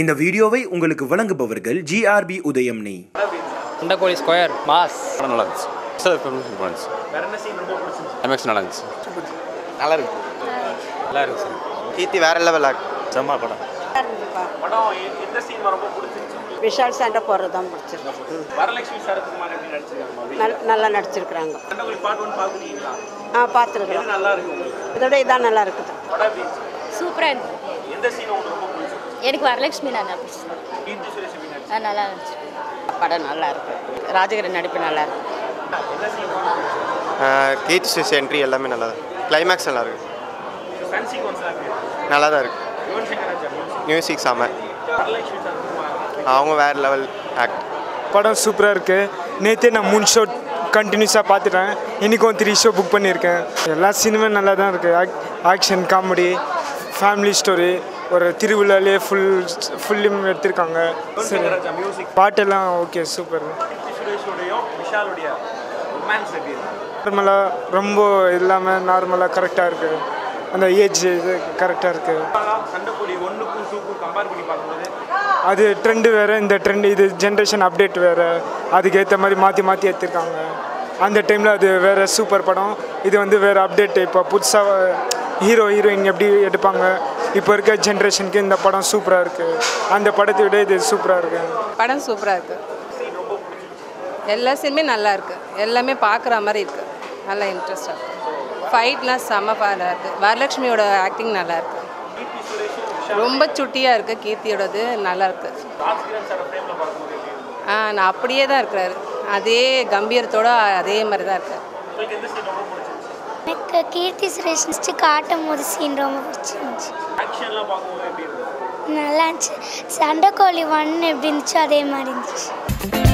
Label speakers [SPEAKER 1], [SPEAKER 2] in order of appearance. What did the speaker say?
[SPEAKER 1] இந்த வீடியோவை உங்களுக்கு வழங்குபவர்கள் ஜிஆர்பி உதயம் நெய்
[SPEAKER 2] அண்டக்கோழி ஸ்கொயர் மாஸ்.
[SPEAKER 3] நல்லா இருந்துச்சு. நல்லா இருந்துச்சு.
[SPEAKER 4] நல்லா இருக்கு
[SPEAKER 2] நல்லா இருக்கு சார்.
[SPEAKER 4] கீர்த்தி வேற லெவல் ஆக்ட்
[SPEAKER 3] செம்ம படம்.
[SPEAKER 5] விஷால் சண்டை போடுறது தான் பிடிச்சிருக்கு நல் நல்லா நடிச்சிருக்கிறாங்க. ஆ பார்த்துருக்குறோம். இதோட இதான் நல்லா இருக்குது.
[SPEAKER 6] சூப்பராக இருந்துச்சு? எனக்கு வரலட்சுமி ஆ நல்லா இருந்துச்சு.
[SPEAKER 5] படம் நல்லா இருக்கு. ராஜகிரி நடிப்பு நல்லா இருக்கு.
[SPEAKER 4] கீர்த்தி சுரேஷ் என்ட்ரி எல்லாமே நல்லா தான் கிளைமேக்ஸ் நல்லா இருக்கு. நல்லா தான் இருக்கு. மியூசிக் செம்ம அவங்க வேற லெவல் ஆக்ட்
[SPEAKER 7] படம் சூப்பராக இருக்குது நேற்றே நான் மூணு ஷோ கண்டினியூஸாக பார்த்துட்டேன். இன்றைக்கும் த்ரீ ஷோ புக் பண்ணியிருக்கேன். எல்லா சினிமா நல்லா தான் இருக்குது ஆக் ஆக்ஷன் காமெடி ஃபேமிலி ஸ்டோரி ஒரு திருவிழாலே ஃபுல் ஃபுல்லும் எடுத்திருக்காங்க. சரி. பாட்டெல்லாம் ஓகே சூப்பர் நார்மலாக ரொம்ப இல்லாமல் நார்மலாக கரெக்டாக இருக்குது அந்த ஏஜ் இது கரெக்டாக இருக்குது அது ட்ரெண்டு வேறு இந்த ட்ரெண்ட் இது ஜென்ரேஷன் அப்டேட் வேறு. அதுக்கேற்ற மாதிரி மாற்றி மாற்றி எடுத்திருக்காங்க. அந்த டைமில் அது வேறு சூப்பர் படம். இது வந்து வேறு அப்டேட் இப்போ புதுசாக ஹீரோ ஹீரோயின் எப்படி எடுப்பாங்க? இப்போ இருக்க ஜென்ரேஷனுக்கு இந்த படம் சூப்பராக இருக்குது அந்த படத்தை விட இது சூப்பராக இருக்குது
[SPEAKER 8] படம் சூப்பராக இருக்குது எல்லா சீனுமே நல்லா இருக்குது எல்லாமே பார்க்குற மாதிரி இருக்குது நல்லா இன்ட்ரெஸ்டாக இருக்குது ஃபைட்லாம் செம்ம பாடாக இருக்குது வரலட்சுமியோட ஆக்டிங் நல்லா இருக்குது ரொம்ப சுட்டியாக இருக்குது கீர்த்தியோடது. நல்லா இருக்குது ஆ நான் அப்படியே தான் இருக்கிறாரு அதே கம்பீரத்தோட அதே மாதிரி தான் இருக்கார்
[SPEAKER 9] எனக்கு கீர்த்தி சுரேஷ் நடிச்சு காட்டும் போது சீன் ரொம்ப பிடிச்சிருந்துச்சு நல்லா இருந்துச்சு சண்டைக்கோழி ஒன் எப்படி இருந்துச்சோ அதே மாதிரி இருந்துச்சு